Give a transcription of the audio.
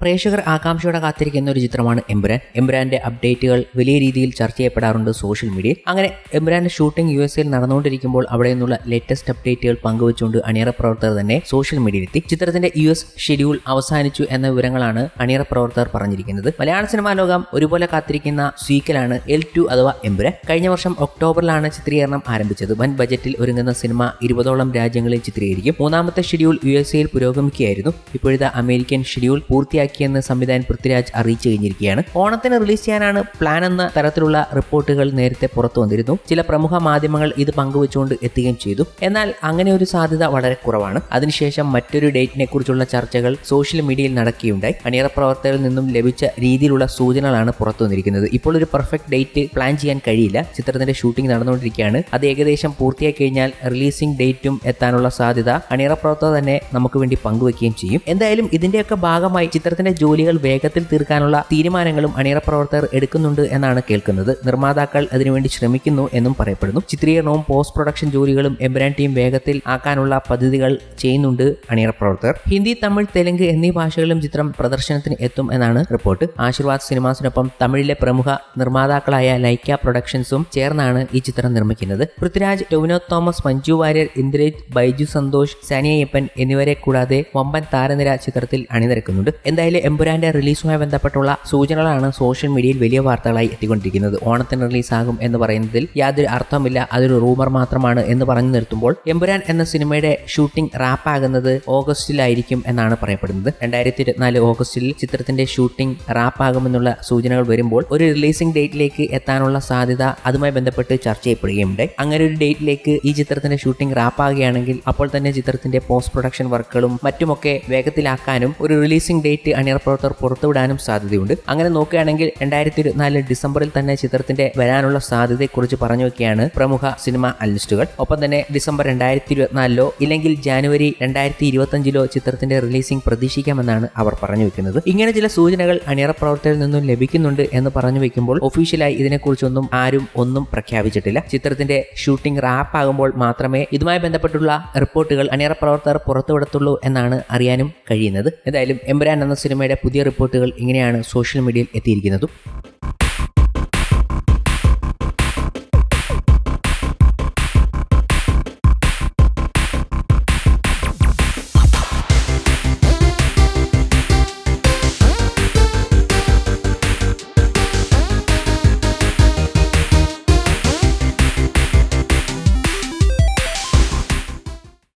പ്രേക്ഷകർ ആകാംക്ഷയോടെ കാത്തിരിക്കുന്ന ഒരു ചിത്രമാണ് എംബുരാൻ. എംബുരാന്റെ അപ്ഡേറ്റുകൾ വലിയ രീതിയിൽ ചർച്ച ചെയ്യപ്പെടാറുണ്ട് സോഷ്യൽ മീഡിയയിൽ അങ്ങനെ എംബുരാന്റെ ഷൂട്ടിംഗ് യു എസ് എയിൽ നടന്നുകൊണ്ടിരിക്കുമ്പോൾ അവിടെ നിന്നുള്ള ലേറ്റസ്റ്റ് അപ്ഡേറ്റുകൾ പങ്കുവച്ചുകൊണ്ട് അണിയറ പ്രവർത്തകർ തന്നെ സോഷ്യൽ മീഡിയയിലെത്തി ചിത്രത്തിന്റെ യു എസ് ഷെഡ്യൂൾ അവസാനിച്ചു എന്ന വിവരങ്ങളാണ് അണിയറ പ്രവർത്തകർ പറഞ്ഞിരിക്കുന്നത്. മലയാള സിനിമാ ലോകം ഒരുപോലെ കാത്തിരിക്കുന്ന സ്വീക്കലാണ് എൽ ടു അഥവാ എംബുരാൻ. കഴിഞ്ഞ വർഷം ഒക്ടോബറിലാണ് ചിത്രീകരണം ആരംഭിച്ചത്. വൻ ബജറ്റിൽ ഒരുങ്ങുന്ന സിനിമ ഇരുപതോളം രാജ്യങ്ങളിൽ ചിത്രീകരിക്കും. മൂന്നാമത്തെ ഷെഡ്യൂൾ യു എസ് എയിൽ പുരോഗമിക്കുകയായിരുന്നു. ഇപ്പോഴത്തെ അമേരിക്കൻ ഷെഡ്യൂൾ പൂർത്തിയാക്കിയെന്ന് സംവിധായകൻ പൃഥ്വിരാജ് അറിയിച്ചു കഴിഞ്ഞിരിക്കുകയാണ്. ഓണത്തിന് റിലീസ് ചെയ്യാനാണ് പ്ലാൻ എന്ന തരത്തിലുള്ള റിപ്പോർട്ടുകൾ നേരത്തെ പുറത്തു വന്നിരുന്നു. ചില പ്രമുഖ മാധ്യമങ്ങൾ ഇത് പങ്കുവച്ചുകൊണ്ട് എത്തുകയും ചെയ്തു. എന്നാൽ അങ്ങനെ ഒരു സാധ്യത വളരെ കുറവാണ്. അതിനുശേഷം മറ്റൊരു ഡേറ്റിനെ കുറിച്ചുള്ള ചർച്ചകൾ സോഷ്യൽ മീഡിയയിൽ നടക്കുകയുണ്ടായി. അണിയറ പ്രവർത്തകരിൽ നിന്നും ലഭിച്ച രീതിയിലുള്ള സൂചനകളാണ് പുറത്തു വന്നിരിക്കുന്നത്. ഇപ്പോൾ ഒരു പെർഫെക്റ്റ് ഡേറ്റ് പ്ലാൻ ചെയ്യാൻ കഴിയില്ല. ചിത്രത്തിന്റെ ഷൂട്ടിംഗ് നടന്നുകൊണ്ടിരിക്കുകയാണ്. അത് ഏകദേശം പൂർത്തിയായി കഴിഞ്ഞാൽ റിലീസിംഗ് ഡേറ്റും എത്താനുള്ള സാധ്യത അണിയറ പ്രവർത്തകർ തന്നെ നമുക്ക് വേണ്ടി പങ്കുവെക്കുകയും ചെയ്യും. എന്തായാലും ഇതിന്റെയൊക്കെ ഭാഗമായി ചിത്രത്തിന്റെ ജോലികൾ വേഗത്തിൽ തീർക്കാനുള്ള തീരുമാനങ്ങളും അണിയറ പ്രവർത്തകർ എടുക്കുന്നുണ്ട് എന്നാണ് കേൾക്കുന്നത്. നിർമ്മാതാക്കൾ അതിനുവേണ്ടി ശ്രമിക്കുന്നു എന്നും പറയപ്പെടുന്നു. ചിത്രീകരണവും പോസ്റ്റ് പ്രൊഡക്ഷൻ ജോലികളും എംബ്രാൻ ടീം വേഗത്തിൽ ആക്കാനുള്ള പദ്ധതികൾ ചെയ്യുന്നുണ്ട് അണിയറ പ്രവർത്തകർ ഹിന്ദി തമിഴ് തെലുങ്ക് എന്നീ ഭാഷകളിലും ചിത്രം പ്രദർശനത്തിന് എത്തും എന്നാണ് റിപ്പോർട്ട്. ആശീർവാദ് സിനിമാസിനൊപ്പം തമിഴിലെ പ്രമുഖ നിർമ്മാതാക്കളായ ലൈക്ക പ്രൊഡക്ഷൻസും ചേർന്നാണ് ഈ ചിത്രം നിർമ്മിക്കുന്നത്. പൃഥ്വിരാജ് ടൊവിനോ തോമസ് മഞ്ജു വാര്യർ ഇന്ദ്രജിത് ബൈജു സന്തോഷ് സാനിയയ്യപ്പൻ എന്നിവരെ കൂടാതെ വമ്പൻ താരനിര ചിത്രത്തിൽ അണിനിരക്കുന്നുണ്ട്. എന്തായാലും എമ്പുരാന്റെ റിലീസുമായി ബന്ധപ്പെട്ടുള്ള സൂചനകളാണ് സോഷ്യൽ മീഡിയയിൽ വലിയ വാർത്തകളായി എത്തിക്കൊണ്ടിരിക്കുന്നത്. ഓണത്തിന് റിലീസാകും എന്ന് പറയുന്നതിൽ യാതൊരു അർത്ഥമില്ല അതൊരു റൂമർ മാത്രമാണ് എന്ന് പറഞ്ഞു നിർത്തുമ്പോൾ എമ്പുരാൻ എന്ന സിനിമയുടെ ഷൂട്ടിംഗ് റാപ്പാകുന്നത് ഓഗസ്റ്റിലായിരിക്കും എന്നാണ് പറയപ്പെടുന്നത്. രണ്ടായിരത്തി ഇരുപത്തിനാല് ഓഗസ്റ്റിൽ ചിത്രത്തിന്റെ ഷൂട്ടിംഗ് റാപ്പാകുമെന്നുള്ള സൂചനകൾ വരുമ്പോൾ ഒരു റിലീസിംഗ് ഡേറ്റിലേക്ക് എത്താനുള്ള സാധ്യത അതുമായി ബന്ധപ്പെട്ട് ചർച്ച ചെയ്യപ്പെടുകയുണ്ട് അങ്ങനെ ഒരു ഡേറ്റിലേക്ക് ഈ ചിത്രത്തിന്റെ ഷൂട്ടിംഗ് റാപ്പാകുകയാണെങ്കിൽ അപ്പോൾ തന്നെ ചിത്രത്തിന്റെ പോസ്റ്റ് പ്രൊഡക്ഷൻ വർക്കുകളും മറ്റുമൊക്കെ വേഗത്തിലാക്കാനും ഒരു റിലീസിംഗ് ഡേറ്റ് അണിയറ പ്രവർത്തകർ പുറത്തുവിടാനും സാധ്യതയുണ്ട്. അങ്ങനെ നോക്കുകയാണെങ്കിൽ രണ്ടായിരത്തി ഇരുപത്തിനാല് ഡിസംബറിൽ തന്നെ ചിത്രത്തിന്റെ വരാനുള്ള സാധ്യതയെക്കുറിച്ച് പറഞ്ഞു വെക്കുകയാണ് പ്രമുഖ സിനിമ അനലിസ്റ്റുകൾ. ഒപ്പം തന്നെ ഡിസംബർ രണ്ടായിരത്തി ഇരുപത്തിനാലിലോ ഇല്ലെങ്കിൽ ജാനുവരി രണ്ടായിരത്തി ഇരുപത്തഞ്ചിലോ ചിത്രത്തിന്റെ റിലീസിംഗ് പ്രതീക്ഷിക്കാമെന്നാണ് അവർ പറഞ്ഞു വെക്കുന്നത് ഇങ്ങനെ ചില സൂചനകൾ അണിയറ പ്രവർത്തകരിൽ നിന്നും ലഭിക്കുന്നുണ്ട് എന്ന് പറഞ്ഞു വെക്കുമ്പോൾ ഒഫീഷ്യലായി ഇതിനെക്കുറിച്ചൊന്നും ആരും ഒന്നും പ്രഖ്യാപിച്ചിട്ടില്ല. ചിത്രത്തിന്റെ ഷൂട്ടിംഗ് റാപ്പ് ആകുമ്പോൾ മാത്രമേ ഇതുമായി ബന്ധപ്പെട്ടുള്ള റിപ്പോർട്ടുകൾ അണിയറ പ്രവർത്തകർ പുറത്തുവിടത്തുള്ളൂ എന്നാണ് അറിയാനും കഴിയുന്നത്. എന്തായാലും എംബ്രാൻ എന്ന സിനിമയുടെ പുതിയ റിപ്പോർട്ടുകൾ ഇങ്ങനെയാണ് സോഷ്യൽ മീഡിയയിൽ എത്തിയിരിക്കുന്നതും.